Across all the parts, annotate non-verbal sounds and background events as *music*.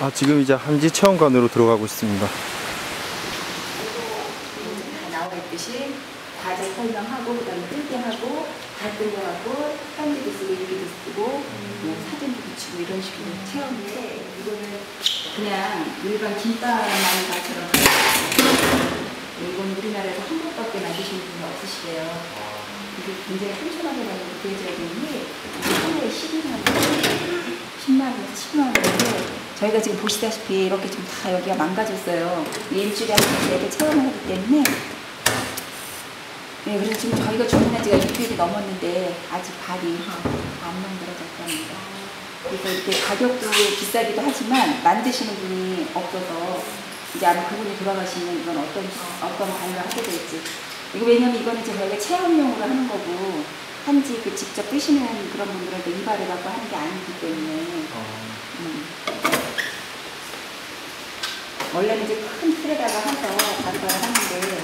아, 지금 이제 한지 체험관으로 들어가고 있습니다. 있듯이 과제 설명하고 그다음에 뜰게 하고 다 뜰려갖고 편지도 쓰고 일기도 쓰고 뭐 사진도 붙이고 이런 식으로 체험인데 이거는 그냥 일반 김밥만 것처럼 이건 우리나라에서 한 번밖에 만드시는 분이 없으시대요. 이게 굉장히 튼튼하게 구해져야 되니 이게 하나에 12만 원, 10만 원, 10만 원인데 저희가 지금 보시다시피 이렇게 좀다 여기가 망가졌어요. 일주일에 한 번씩 애들 체험을 하기 때문에 네, 그래서 지금 저희가 주문한 지가 일주일이 넘었는데 아직 발이 안 만들어졌답니다. 그래서 이렇게 가격도 비싸기도 하지만 만드시는 분이 없어서 이제 아마 그분이 돌아가시면 이건 어떤 어떤 발로 하게 될지 이거 왜냐면 이거는 이제 저희가 체험용으로 하는 거고 한지 그 직접 뜨시는 그런 분들한테 이발을 갖고 하는 게 아니기 때문에 음. 원래는 이제 큰 틀에다가 해서 가루가루 하는데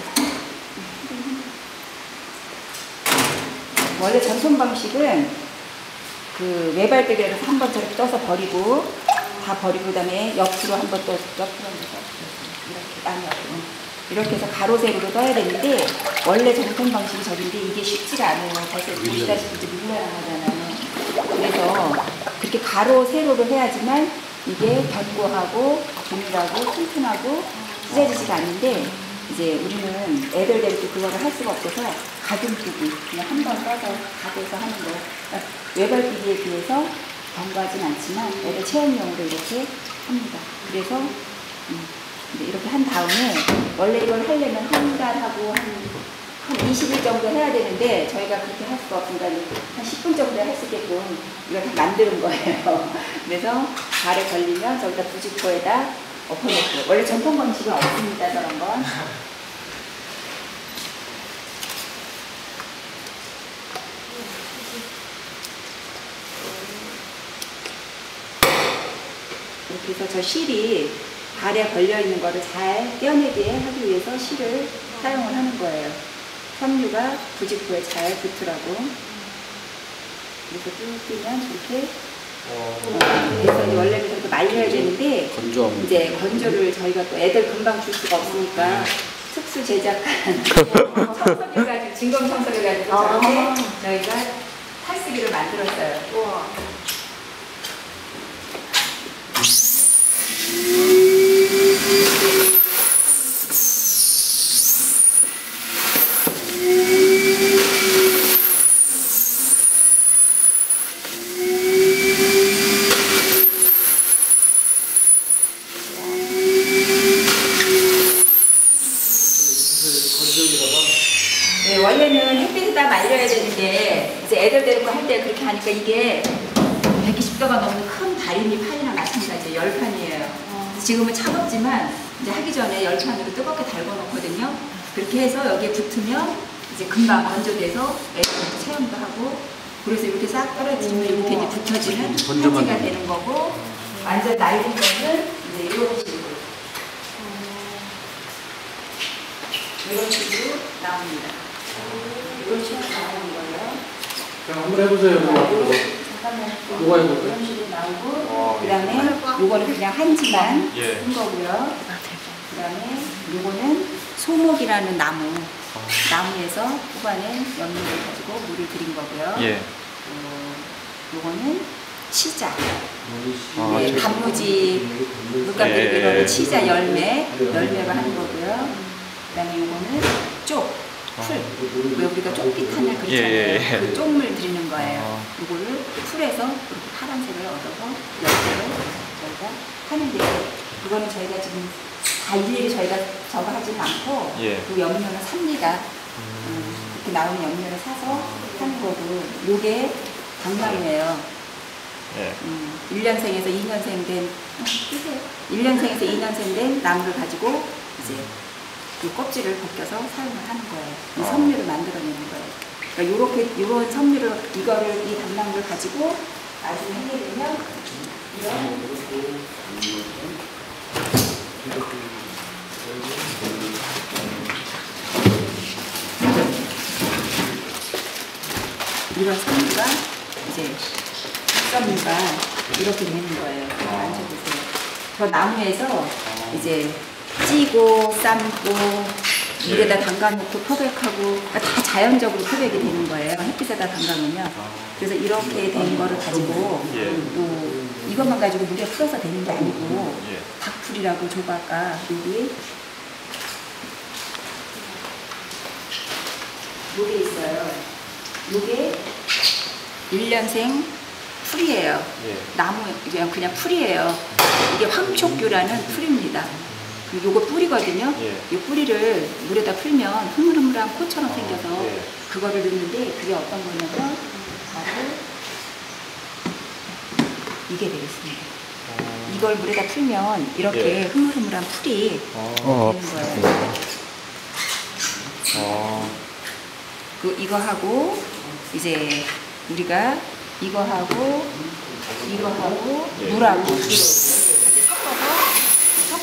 원래 전통 방식은 그 외발뜨기라서 한 번 저렇게 떠서 버리고 다 버리고 그다음에 옆으로 한 번 또 옆으로 떠 이렇게 옆으로 이렇게 해서 가로 세로로 떠야 되는데 원래 전통 방식이 저긴데 이게 쉽지가 않아요. 벌써 보시다시피 이제 밀려나가잖아요. 그래서 그렇게 가로 세로로 해야지만 이게 견고하고 균일하고 튼튼하고 찢어지지가 않는데 이제 우리는 애들 데리고 그거를 할 수가 없어서 가슴뜨기 그냥 한 번 떠서 가게에서 하는 거 그러니까 외발뜨기에 비해서 견고하진 않지만 애들 체험용으로 이렇게 합니다. 그래서 음, 이렇게 한 다음에 원래 이걸 하려면 한 달하고 한, 한 20일 정도 해야 되는데 저희가 그렇게 할 수가 없으니까 한 10분 정도 할 수 있게끔 이걸 다 만드는 거예요. *laughs* 그래서 발에 걸리면 저기다 부직포에다 엎어놓고 원래 전통 방식은 없습니다 저런 건. 이렇게 해서 저 실이 발에 걸려 있는 거를 잘 떼어내게 하기 위해서 실을 사용을 하는 거예요. 섬유가 부직포에 잘 붙으라고. 그래서 쭉 뜨면 저렇게 그래서 이제 원래는 그렇게 말려야 되는데 건조하면 이제 건조를 저희가 또 애들 금방 줄 수가 없으니까 특수 제작한 *laughs* 청소기 가지고 진공 청소기 가지고 저렇게 저희가 탈쓰기를 만들었어요. 네, 원래는 햇빛에다 말려야 되는데 애들 데리고 할 때 그렇게 하니까 이게 120도가 넘는 큰 다리미 판이랑. 이제 열판이에요. 지금은 차갑지만 이제 하기 전에 열판으로 뜨겁게 달궈 놓거든요. 그렇게 해서 여기에 붙으면 이제 금방 건조돼서 애들한테 체험도 하고 그래서 이렇게 싹 떨어지면 이렇게 이제 붙여지는 건조만 판지가 되는 거고 완전 날린 거는 이제 이런 식으로 이런 식으로 나옵니다. 이런 식으로 나오는 거예요. 그냥 한번 해보세요. 잠깐만. 뭐가 해볼까요? 이런 식으로 나오고, 아, 그 다음에 요거는 그냥 한지만 예. 쓴 거고요. 그 다음에 요거는 소목이라는 나무. 나무에서 후반에 연물을 가지고 물을 들인 거고요. 예. 어, 요거는 치자. 아, 네, 저- 단무지, 물감들이 예, 예, 예. 치자 열매, 열매가 하는 거고요. 그 다음에 요거는 쪽, 풀. 왜 우리가 쪽빛하냐 그러잖아요. 예, 예, 예. 그 쪽물 드리는 거예요. 아. 요거를 풀에서 이렇게 파란색을 얻어서 열매를 저희가 하는 데 그거는 저희가 지금 다 일일이 저희가 저거 하지는 않고 예. 그 염료는 삽니다. 음, 이렇게 나오는 염료를 사서 하는 거고 요게 강나무예요. 예. 음, 1년생에서 2년생 된, 어, 뜨세요. 1년생에서 2년생 된 나무를 가지고 이제 이 껍질을 벗겨서 사용을 하는 거예요. 이 아. 섬유를 만들어내는 거예요. 그러니까 요렇게, 요런 섬유를, 이거를, 이 단나무를 가지고 나중에 하게 되면 이런 이런 섬유가 이제 섬유가 이렇게 되는 거예요. 앉아보세요. 저 나무에서 이제 찌고 삶고 물에다 담가놓고 포백하고 그러니까 다 자연적으로 포백이 되는 거예요. 햇빛에다 담가놓으면. 그래서 이렇게 된 거를 가지고 예. 또 이것만 가지고 물에 풀어서 되는 게 아니고 예. 닭풀이라고 조각가 여기 요게 있어요. 요게 1년생 풀이에요. 예. 나무 그냥 그냥 풀이에요. 이게 황촉규라는 풀입니다. 그 요거 뿌리거든요. 예. 이 뿌리를 물에다 풀면 흐물흐물한 꽃처럼 생겨서 예. 그거를 넣는데 그게 어떤 거냐면 바로 이게 되겠습니다. 이걸 물에다 풀면 이렇게 예. 흐물흐물한 풀이 어, 되는 거예요. 어, 그 이거 하고 이제 우리가 이거 하고 이거 하고 예. 물하고 섞어서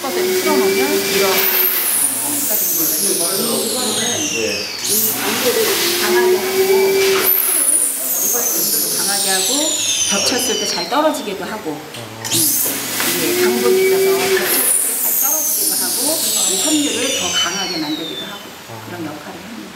섞어서 이렇게 실어놓으면 이런 콩이가 예. 된 거예요. 이거는 이 관계를 강하게 하고 이거의 강도도 강하게 하고 겹쳤을 때 잘 떨어지기도 하고 이게 강도에 있어서 잘 떨어지기도 하고 이 섬유를 더 강하게 만들기도 하고 그런 역할을 합니다.